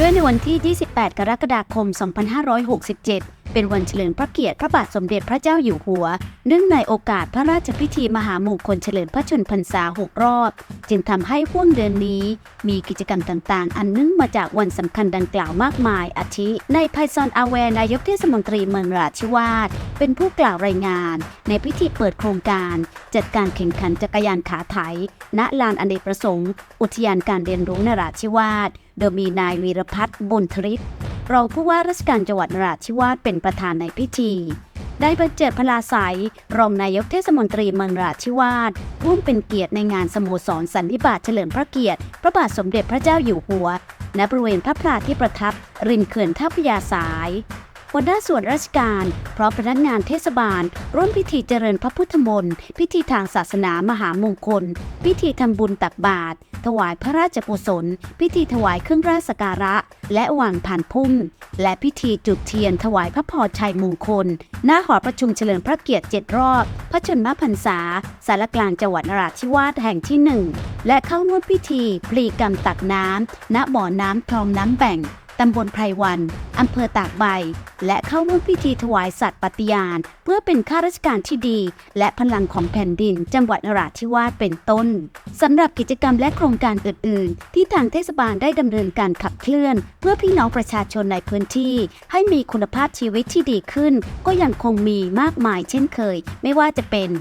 นื่องในวันที่ 28 กรกฎาคม 2567 เป็นวันเฉลิมพระเกียรติพระบาทสมเด็จพระเจ้าอยู่หัว เนื่องในโอกาสพระราชพิธีมหามงคลเฉลิมพระชนพรรษา 6 รอบ จึงทำให้ห่วงเดือนนี้ มีกิจกรรมต่างๆ อันเนื่องมาจากวันสำคัญดังกล่าวมากมาย อาทิ ในไพซอนอาแวนายกเทศมนตรีเมืองราธิวาสเป็นผู้กล่าวรายงาน ในพิธีเปิดโครงการ จัดการแข่งขันจักรยานขาไถ ณ ลานอเนกประสงค์ อุทยานการเรียนรู้นราธิวาส โดยมีนายวีรพัฒน์บุญทริศรองผู้ว่าราชการจังหวัดนราธิวาสเป็นประธานในพิธี ได้บรรเจิดพลาสายรองนายกเทศมนตรีเมืองราธิวาสร่วมเป็นเกียรติในงานสโมสรสันนิบาตเฉลิมพระเกียรติ พระบาทสมเด็จพระเจ้าอยู่หัว ณบริเวณพระพลาที่ประทับ ริมเขื่อนท่าพยาสาย หัวหน้าส่วนราชการ พร้อมพนักงานเทศบาล ร่วมพิธีเจริญพระพุทธมนต์ พิธีทางศาสนามหามงคล พิธีทำบุญตักบาตรถวายพระราชกุศล พิธีถวายเครื่องราชสักการะ และวางผ่านพุ่ม และพิธีจุดเทียนถวายพระพรชัยมงคล หน้าหอประชุมเฉลิมพระเกียรติเจ็ดรอบ พระชนมพรรษา สารกลางจังหวัดนราธิวาสแห่งที่หนึ่งและเข้าร่วมพิธีพลีกรรมตักน้ำณบ่อน้ำคลองน้ำแบ่ง ตำบลไพรวัน อำเภอตากใบ และเข้าร่วมพิธีถวายสัตว์ปฏิญาณ เพื่อเป็นข้าราชการที่ดี และพลังของแผ่นดิน จังหวัดนราธิวาสเป็นต้นสำหรับกิจกรรมและโครงการอื่นๆ ที่ทางเทศบาลได้ดำเนินการขับเคลื่อน เพื่อพี่น้องประชาชนในพื้นที่ ให้มีคุณภาพชีวิตที่ดีขึ้น ก็ยังคงมีมากมายเช่นเคย ไม่ว่าจะเป็น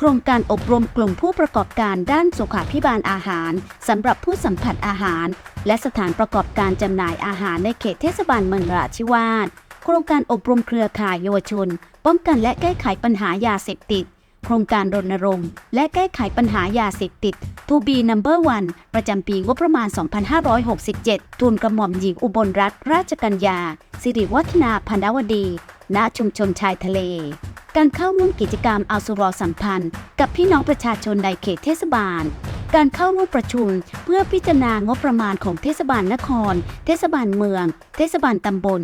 โครงการอบรมกลุ่มผู้ประกอบการด้านสุขาพิบาลอาหารสำหรับผู้สัมผัสอาหาร และสถานประกอบการจำหน่ายอาหารในเขตเทศบาลเมืองราธิวาสโครงการอบรมเครือข่ายเยาวชน ป้องกันและแก้ไขปัญหายาเสพติด โครงการรณรงค์และแก้ไขปัญหายาเสพติด To be number one ประจำปีงบประมาณ 2567ทุนกระหม่อมหญิงอุบลรัตนราชกัญญา สิริวัฒนาพันธวดี ณ ชุมชนชายทะเล การเข้าร่วมกิจกรรมอาสุรอสัมพันธ์ กับพี่น้องประชาชนในเขตเทศบาล การเข้าร่วมประชุมเพื่อพิจารณางบประมาณของเทศบาลนคร เทศบาลเมือง เทศบาลตำบล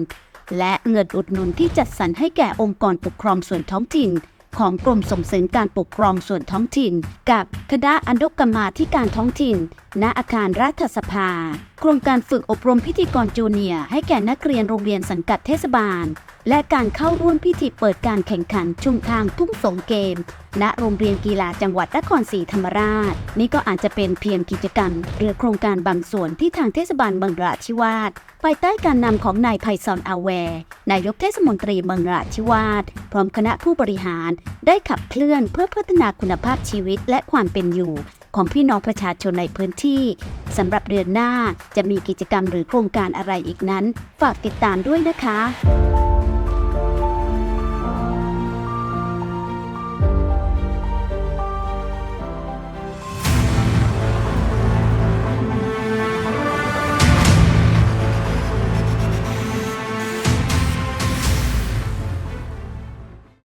และเงินอุดหนุนที่จัดสรรให้แก่องค์กรปกครองส่วนท้องถิ่น ของกรมส่งเสริมการปกครองส่วนท้องถิ่น กับคณะอนุกรรมาธิการท้องถิ่น ณอาคารรัฐสภา โครงการฝึกอบรมพิธีกรจูเนียร์ให้แก่นักเรียนโรงเรียนสังกัดเทศบาล และการเข้าร่วมพิธีเปิดการแข่งขันชุมทางทุ่งสงเกม ณโรงเรียนกีฬาจังหวัดนครศรีธรรมราช นี่ก็อาจจะเป็นเพียงกิจกรรม หรือโครงการบางส่วนที่ทางเทศบาลเมืองราธิวาสภายใต้การนำของนายไพศาลอาแวร์นายกเทศมนตรีเมืองราธิวาสพร้อมคณะผู้บริหาร ได้ขับเคลื่อนเพื่อพัฒนาคุณภาพชีวิตและความเป็นอยู่ ของพี่น้องประชาชนในพื้นที่สำหรับเดือนหน้าจะมีกิจกรรมหรือโครงการอะไรอีกนั้น ฝากติดตามด้วยนะคะ